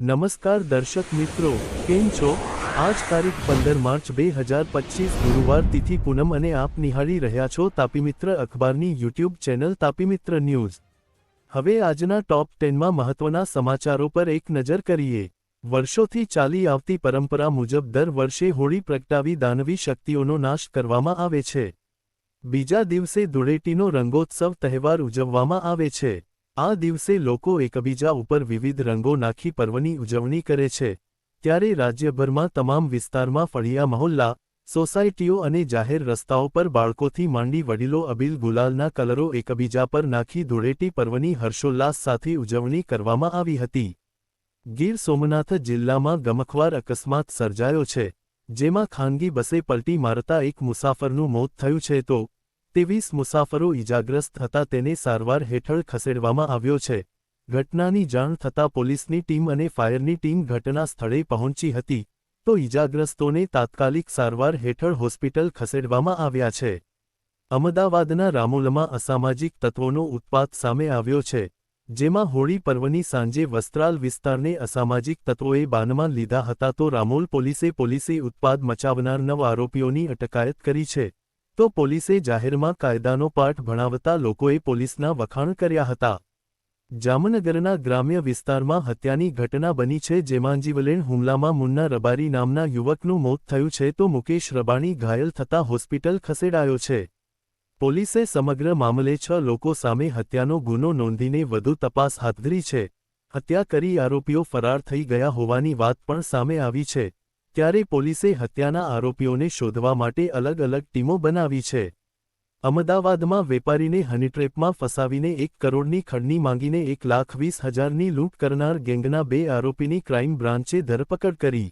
નમસ્કાર દર્શક મિત્રો, કેમ છો? આજ તારીખ પંદર માર્ચ બે હજાર પચીસ ગુરુવાર તિથિ પૂનમ અને આપ નિહાળી રહ્યા છો તાપી મિત્ર અખબારની યુટ્યુબ ચેનલ તાપી મિત્ર ન્યૂઝ. હવે આજના ટોપ ટેનમાં મહત્વના સમાચારો પર એક નજર કરીએ. વર્ષોથી ચાલી આવતી પરંપરા મુજબ દર વર્ષે હોળી પ્રગટાવી દાનવી શક્તિઓનો નાશ કરવામાં આવે છે. બીજા દિવસે ધૂળેટીનો રંગોત્સવ તહેવાર ઉજવવામાં આવે છે. આ દિવસે લોકો એકબીજા ઉપર વિવિધ રંગો નાખી પર્વની ઉજવણી કરે છે. ત્યારે રાજ્યભરમાં તમામ વિસ્તારમાં ફળિયા મહોલ્લા, સોસાયટીઓ અને જાહેર રસ્તાઓ પર બાળકોથી માંડી વડીલો અબીલ ગુલાલના કલરો એકબીજા પર નાખી ધૂળેટી પર્વની હર્ષોલ્લાસ સાથે ઉજવણી કરવામાં આવી હતી. ગીર સોમનાથ જિલ્લામાં ગમખવાર અકસ્માત સર્જાયો છે, જેમાં ખાનગી બસે પલટી મારતા એક મુસાફરનું મોત થયું છે તો ત્રેવીસ મુસાફરો ઇજાગ્રસ્ત હતા તેને સારવાર હેઠળ ખસેડવામાં આવ્યો છે. ઘટનાની જાણ થતાં પોલીસની ટીમ અને ફાયરની ટીમ ઘટના સ્થળે પહોંચી હતી, તો ઇજાગ્રસ્તોને તાત્કાલિક સારવાર હેઠળ હોસ્પિટલ ખસેડવામાં આવ્યા છે. અમદાવાદના રામોલમાં અસામાજિક તત્વોનો ઉત્પાત સામે આવ્યો છે, જેમાં હોળી પર્વની સાંજે વસ્ત્રાલ વિસ્તારને અસામાજિક તત્વોએ બાનમાં લીધા હતા તો રામોલ પોલીસે પોલીસે ઉત્પાદ મચાવનાર નવ આરોપીઓની અટકાયત કરી છે. તો પોલીસે જાહેરમાં કાયદાનો પાઠ ભણાવતા લોકોએ પોલીસના વખાણ કર્યા હતા. જામનગરના ગ્રામ્ય વિસ્તારમાં હત્યાની ઘટના બની છે જેમાં જીવલેણ હુમલામાં મુન્ના રબારી નામના યુવકનું મોત થયું છે તો મુકેશ રબાણી ઘાયલ થતા હોસ્પિટલ ખસેડાયો છે. પોલીસે સમગ્ર મામલે છ લોકો સામે હત્યાનો ગુનો નોંધીને વધુ તપાસ હાથ ધરી છે. હત્યા કરી આરોપીઓ ફરાર થઈ ગયા હોવાની વાત પણ સામે આવી છે. ત્યારે પોલીસે હત્યાના આરોપીઓને શોધવા માટે અલગ અલગ ટીમો બનાવી છે. અમદાવાદમાં વેપારીને હનીટ્રેપમાં ફસાવીને એક કરોડની ખંડની માંગીને એક લાખ વીસ હજારની લૂંટ કરનાર ગેંગના બે આરોપીની ક્રાઇમ બ્રાન્ચે ધરપકડ કરી.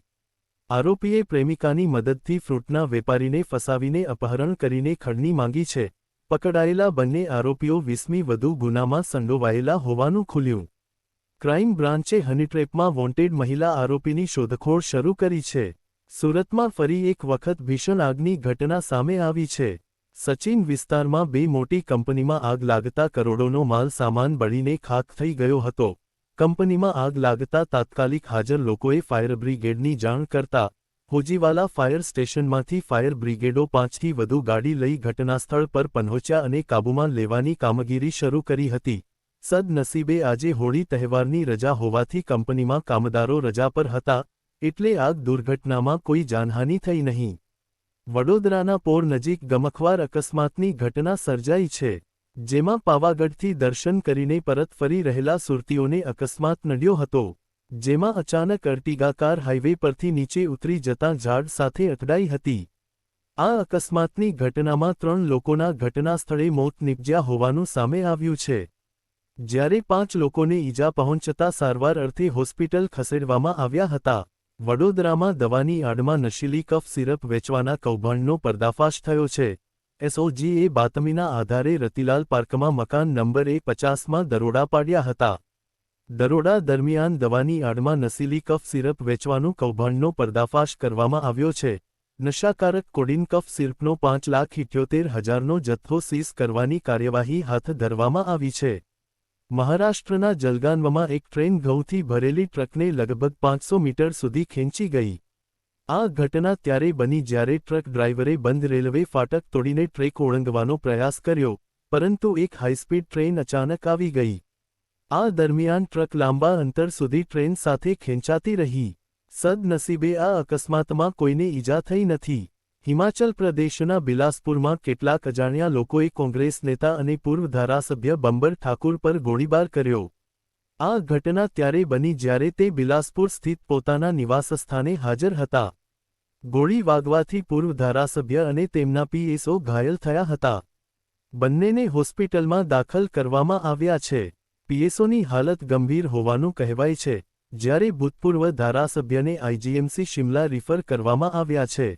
આરોપીએ પ્રેમિકાની મદદથી ફ્રૂટના વેપારીને ફસાવીને અપહરણ કરીને ખંડની માંગી છે. પકડાયેલા બંને આરોપીઓ વીસમી વધુ ગુનામાં સંડોવાયેલા હોવાનું ખુલ્યું. ક્રાઇમ બ્રાન્ચે હનીટ્રેપમાં વોન્ટેડ મહિલા આરોપીની શોધખોળ શરૂ કરી છે. સુરતમાં ફરી એક વખત ભીષણ આગની ઘટના સામે આવી છે. સચિન વિસ્તારમાં બે મોટી કંપનીમાં આગ લાગતા કરોડોનો માલ સામાન બળીને ખાખ થઈ ગયો હતો. કંપનીમાં આગ લાગતા તાત્કાલિક હાજર લોકોએ ફાયર બ્રિગેડની જાણ કરતા હોજીવાલા ફાયર સ્ટેશનમાંથી ફાયર બ્રિગેડો પાંચથી વધુ ગાડી લઈ ઘટનાસ્થળ પર પહોંચ્યા અને કાબૂમાં લેવાની કામગીરી શરૂ કરી હતી. સદનસીબે આજે હોળી તહેવારની રજા હોવાથી કંપનીમાં કામદારો રજા પર હતા, એટલે આગ દુર્ઘટનામાં કોઈ જાનહાનિ થઈ નહીં. વડોદરાના પોર નજીક ગમખવાર અકસ્માતની ઘટના સર્જાઈ છે, જેમાં પાવાગઢથી દર્શન કરીને પરત ફરી રહેલા સુરતીઓને અકસ્માત નડ્યો હતો, જેમાં અચાનક અર્ટિગાકાર હાઇવે પરથી નીચે ઉતરી જતાં ઝાડ સાથે અથડાઈ હતી. આ અકસ્માતની ઘટનામાં ત્રણ લોકોના ઘટનાસ્થળે મોત નીપજ્યા હોવાનું સામે આવ્યું છે. જ્યારે પાંચ લોકોને ઈજા પહોંચતા સારવાર અર્થે હોસ્પિટલ ખસેડવામાં આવ્યા હતા, વડોદરામાં દવાની આડમાં નશીલી કફ સિરપ વેચવાના કૌભાંડનો પર્દાફાશ થયો છે. એસઓજીએ બાતમીના આધારે રતિલાલ પાર્કમાં મકાન નંબર એ પચાસમાં દરોડા પાડ્યા હતા. દરોડા દરમિયાન દવાની આડમાં નશીલી કફ સિરપ વેચવાનું કૌભાંડનો પર્દાફાશ કરવામાં આવ્યો છે. નશાકારક કોડિન કફ સિરપનો પાંચ લાખ ઇઠ્યોતેર હજારનો જથ્થો સીઝ કરવાની કાર્યવાહી હાથ ધરવામાં આવી છે. મહારાષ્ટ્રના જલગાનવમાં એક ટ્રેન ઘઉંથી ભરેલી ટ્રકને લગભગ પાંચસો મીટર સુધી ખેંચી ગઈ. આ ઘટના ત્યારે બની જ્યારે ટ્રક ડ્રાઈવરે બંધ રેલવે ફાટક તોડીને ટ્રેક ઓળંગવાનો પ્રયાસ કર્યો, પરંતુ એક હાઈસ્પીડ ટ્રેન અચાનક આવી ગઈ. આ દરમિયાન ટ્રક લાંબા અંતર સુધી ટ્રેન સાથે ખેંચાતી રહી. સદનસીબે આ અકસ્માતમાં કોઈને ઈજા થઈ નથી. હિમાચલ પ્રદેશના બિલાસપુરમાં કેટલાક અજાણ્યા લોકોએ કોંગ્રેસ નેતા અને પૂર્વ ધારાસભ્ય બંબર ઠાકુર પર ગોળીબાર કર્યો. આ ઘટના ત્યારે બની જ્યારે તે બિલાસપુર સ્થિત પોતાના નિવાસસ્થાને હાજર હતા. ગોળી વાગવાથી પૂર્વ ધારાસભ્ય અને તેમના પીએસઓ ઘાયલ થયા હતા. બંનેને હોસ્પિટલમાં દાખલ કરવામાં આવ્યા છે. પીએસઓની હાલત ગંભીર હોવાનું કહેવાય છે. જ્યારે ભૂતપૂર્વ ધારાસભ્યને આઈજીએમસી શિમલા રિફર કરવામાં આવ્યા છે.